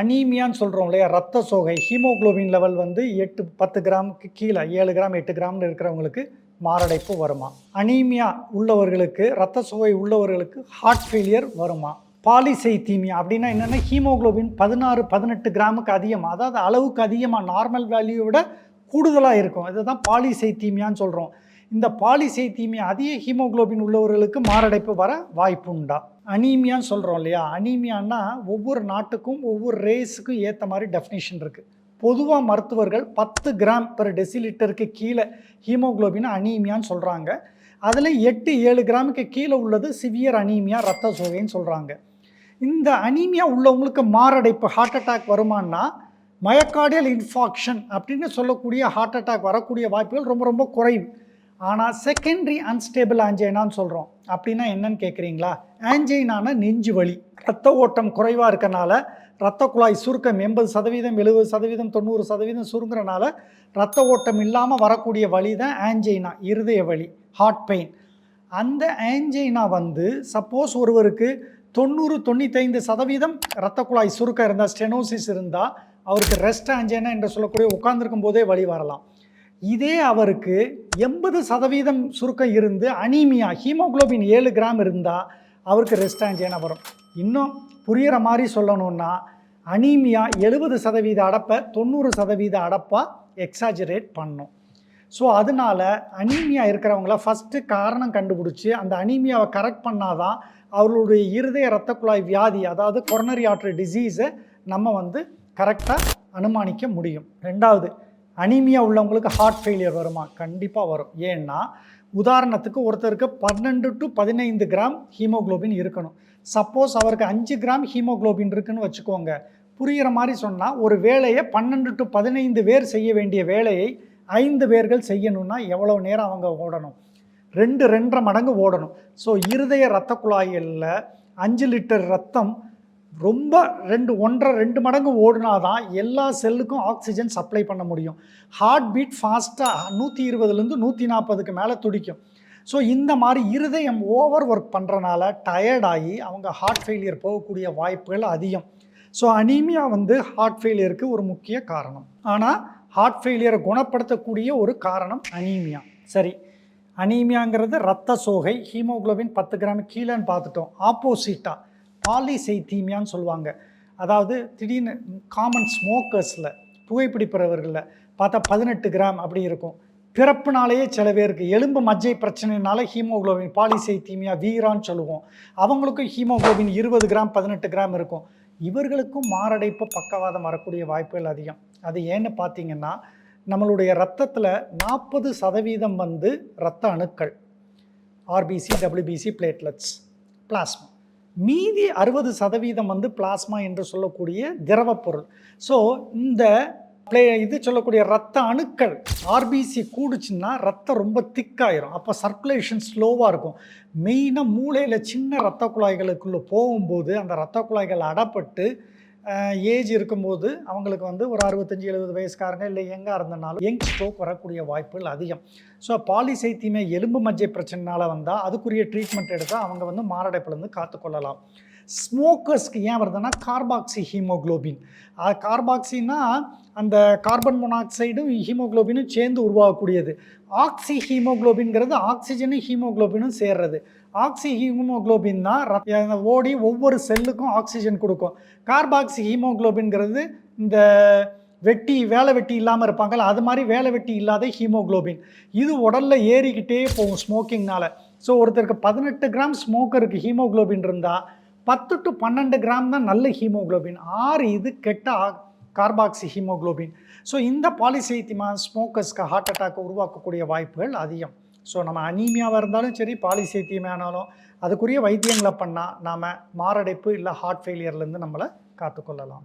அனீமியான்னு சொல்கிறோம் இல்லையா? ரத்த சோகை ஹீமோகுளோபின் லெவல் வந்து எட்டு பத்து கிராமுக்கு கீழே ஏழு கிராம் எட்டு கிராம்னு இருக்கிறவங்களுக்கு மாரடைப்பு வருமா? அனீமியா உள்ளவர்களுக்கு ரத்த சோகை உள்ளவர்களுக்கு ஹார்ட் ஃபெயிலியர் வருமா? பாலிசைத்தீமியா அப்படின்னா என்னென்னா ஹீமோகுளோபின் பதினாறு பதினெட்டு கிராமுக்கு அதிகமாக அதாவது அளவுக்கு அதிகமாக நார்மல் வேல்யூ விட கூடுதலாக இருக்கும். இதுதான் பாலிசைத்தீமியான்னு சொல்கிறோம் இந்த பாலிசைத்தீமியா அதிக ஹீமோகுளோபின் உள்ளவர்களுக்கு மாரடைப்பு வர வாய்ப்புண்டா. அனீமியான்னு சொல்கிறோம் இல்லையா? அனீமியான்னா ஒவ்வொரு நாட்டுக்கும் ஒவ்வொரு ரேஸுக்கும் ஏற்ற மாதிரி டெஃபினேஷன் இருக்குது பொதுவாக மருத்துவர்கள் பத்து கிராம் பெர் டெசிலிட்டருக்கு கீழே ஹீமோக்ளோபின் அனீமியான்னு சொல்கிறாங்க அதில் எட்டு ஏழு கிராமுக்கு கீழே உள்ளது சிவியர் அனீமியா ரத்த சோகைன்னு சொல்கிறாங்க இந்த அனீமியா உள்ளவங்களுக்கு மாரடைப்பு ஹார்ட் அட்டாக் வருமானா? மயக்கார்டியல் இன்ஃபாக்ஷன் அப்படின்னு சொல்லக்கூடிய ஹார்ட் அட்டாக் வரக்கூடிய வாய்ப்புகள் ரொம்ப ரொம்ப குறைவு. ஆனால் செகண்டரி அன்ஸ்டேபிள் ஆஞ்சைனான்னு சொல்கிறோம் அப்படின்னா என்னன்னு கேட்குறீங்களா ஆஞ்சைனான நெஞ்சு வலி. ரத்த ஓட்டம் குறைவாக இருக்கனால ரத்த குழாய் சுருக்கம் எண்பது சதவீதம் எழுபது சதவீதம் தொண்ணூறு சதவீதம் சுருங்குறனால ரத்த ஓட்டம் இல்லாமல் வரக்கூடிய வலி தான் ஆஞ்சைனா இருதய வலி ஹார்ட் பெயின் அந்த ஆஞ்சைனா வந்து சப்போஸ் ஒருவருக்கு தொண்ணூறு தொண்ணூத்தைந்து சதவீதம் ரத்த குழாய் சுருக்கம் இருந்தால் ஸ்டெனோசிஸ் இருந்தால் அவருக்கு ரெஸ்ட் ஆஞ்சைனா என்று சொல்லக்கூடிய உட்காந்துருக்கும் போதே வழி வரலாம். இதே அவருக்கு எண்பது சதவீதம் சுருக்கம் இருந்து அனீமியா ஹீமோகுளோபின் ஏழு கிராம் இருந்தால் அவருக்கு ரெஸ்டாஞ்சேனா வரும். இன்னும் புரிகிற மாதிரி சொல்லணும்னா அனீமியா எழுபது சதவீத அடப்பை தொண்ணூறு சதவீத அடப்பாக எக்ஸாஜரேட் பண்ணும். ஸோ அதனால அனீமியா இருக்கிறவங்கள ஃபஸ்ட்டு காரணம் கண்டுபிடிச்சி அந்த அனீமியாவை கரெக்ட் பண்ணாதான் அவர்களுடைய இருதய இரத்த குழாய் வியாதி அதாவது கொரோனரி ஆற்று டிசீஸை நம்ம வந்து கரெக்டாக அனுமானிக்க முடியும். ரெண்டாவது அனிமியா உள்ளவங்களுக்கு ஹார்ட் ஃபெயிலியர் வருமா? கண்டிப்பாக வரும். ஏன்னா உதாரணத்துக்கு ஒருத்தருக்கு பன்னெண்டு டு பதினைந்து கிராம் ஹீமோகுளோபின் இருக்கணும். சப்போஸ் அவருக்கு அஞ்சு கிராம் ஹீமோகுளோபின் இருக்குன்னு வச்சுக்கோங்க. புரிகிற மாதிரி சொன்னால் ஒரு வேலையை பன்னெண்டு டு பதினைந்து பேர் செய்ய வேண்டிய வேலையை ஐந்து பேர்கள் செய்யணும்னா எவ்வளோ நேரம் அவங்க ஓடணும்? ரெண்டு ரெண்டரை மடங்கு ஓடணும். ஸோ இருதய இரத்த குழாயில் அஞ்சு லிட்டர் ரத்தம் ரொம்ப ரெண்டு ஒன்றரை ரெண்டு மடங்கு ஓடினா தான் எல்லா செல்லுக்கும் ஆக்சிஜன் சப்ளை பண்ண முடியும். ஹார்ட் பீட் ஃபாஸ்ட்டாக நூற்றி இருபதுலேருந்து நூற்றி நாற்பதுக்கு மேலே துடிக்கும். ஸோ இந்த மாதிரி இருதயம் ஓவர் ஒர்க் பண்ணுறனால டயர்டாகி அவங்க ஹார்ட் ஃபெயிலியர் போகக்கூடிய வாய்ப்புகள் அதிகம். ஸோ அனீமியா வந்து ஹார்ட் ஃபெயிலியருக்கு ஒரு முக்கிய காரணம். ஆனால் ஹார்ட் ஃபெயிலியரை குணப்படுத்தக்கூடிய ஒரு காரணம் அனீமியா சரி அனீமியாங்கிறது ரத்த சோகை ஹீமோகுளோபின் பத்து கிராம் கீழேன்னு பார்த்துட்டோம். ஆப்போசிட்டாக பாலிசைத்தீமியான்னு சொல்லுவாங்க. அதாவது திடீர்னு காமன் ஸ்மோக்கர்ஸில் புகைப்பிடிப்பவர்களில் பார்த்தா பதினெட்டு கிராம் அப்படி இருக்கும். பிறப்புனாலேயே சில பேருக்கு எலும்பு மஜ்ஜை பிரச்சனைனால ஹீமோகுளோபின் பாலிசைத்தீமியா வீரான்னு சொல்லுவோம். அவங்களுக்கும் ஹீமோக்ளோபின் இருபது கிராம் பதினெட்டு கிராம் இருக்கும். இவர்களுக்கும் மாரடைப்பு பக்கவாதம் வரக்கூடிய வாய்ப்புகள் அதிகம். அது ஏன்னு பார்த்தீங்கன்னா நம்மளுடைய ரத்தத்தில் நாற்பது சதவீதம் வந்து இரத்த அணுக்கள். ஆர்பிசி டபிள்யூபிசி பிளேட்லெட்ஸ் பிளாஸ்மா மீதி அறுபது சதவீதம் வந்து பிளாஸ்மா என்று சொல்லக்கூடிய திரவப் பொருள் ஸோ இந்த பிளே இது சொல்லக்கூடிய ரத்த அணுக்கள் ஆர்பிசி கூடுச்சுன்னா ரத்தம் ரொம்ப திக்காயிரும். அப்போ சர்க்குலேஷன் ஸ்லோவாக இருக்கும். மெயினாக மூளையில் சின்ன ரத்த குழாய்களுக்குள்ளே போகும்போது அந்த ரத்த குழாய்கள் அடப்பட்டு ஏஜ் இருக்கும்போது அவங்களுக்கு வந்து ஒரு அறுபத்தஞ்சி எழுபது வயசுக்காரங்க இல்லை எங்கே இருந்தனாலும் யங் ஸ்ட்ரோக் வரக்கூடிய வாய்ப்புகள் அதிகம். ஸோ பாலிசைத்தியமே எலும்பு மஜ்ஜை பிரச்சனைனால வந்தால் அதுக்குரிய ட்ரீட்மெண்ட் எடுத்தால் அவங்க வந்து மாரடைப்புலேருந்து காத்துக்கொள்ளலாம். ஸ்மோக்கர்ஸ்க்கு ஏன் வருதுன்னா கார்பாக்சி ஹீமோகுளோபின் அது கார்பாக்சின்னா அந்த கார்பன் மோனாக்சைடும் ஹீமோகுளோபினும் சேர்ந்து உருவாகக்கூடியது. ஆக்சி ஹீமோகுளோபின்ங்கிறது ஆக்சிஜனும் ஹீமோகுளோபினும் சேர்றது. ஆக்சி ஹீமோக்ளோபின் தான் ரத்த- ஓடி ஒவ்வொரு செல்லுக்கும் ஆக்சிஜன் கொடுக்கும். கார்பாக்சி ஹீமோகுளோபின்ங்கிறது இந்த வெட்டி வேலை வெட்டி இல்லாமல் இருப்பாங்கல்ல அது மாதிரி வேலை வெட்டி இல்லாத ஹீமோகுளோபின். இது உடலில் ஏறிக்கிட்டே போகும் ஸ்மோக்கிங்னால. ஸோ ஒருத்தருக்கு பதினெட்டு கிராம் ஸ்மோக்கருக்கு ஹீமோகுளோபின் இருந்தால் பத்து டு பன்னெண்டு கிராம் தான் நல்ல ஹீமோகுளோபின். ஆறு இது கெட்ட கார்பாக்சி ஹீமோகுளோபின். ஸோ இந்த பாலிசைத்திமா ஸ்மோக்கர்ஸ்க்கு ஹார்ட் அட்டாக் உருவாக்கக்கூடிய வாய்ப்புகள் அதிகம். ஸோ நம்ம அனீமியாவாக இருந்தாலும் சரி பாலிசைத்தியமானாலும் அதுக்குரிய வைத்தியங்களை பண்ணால் நாம் மாரடைப்பு இல்லை ஹார்ட் ஃபெயிலியர்லேருந்து நம்மளை காத்துக்கொள்ளலாம்.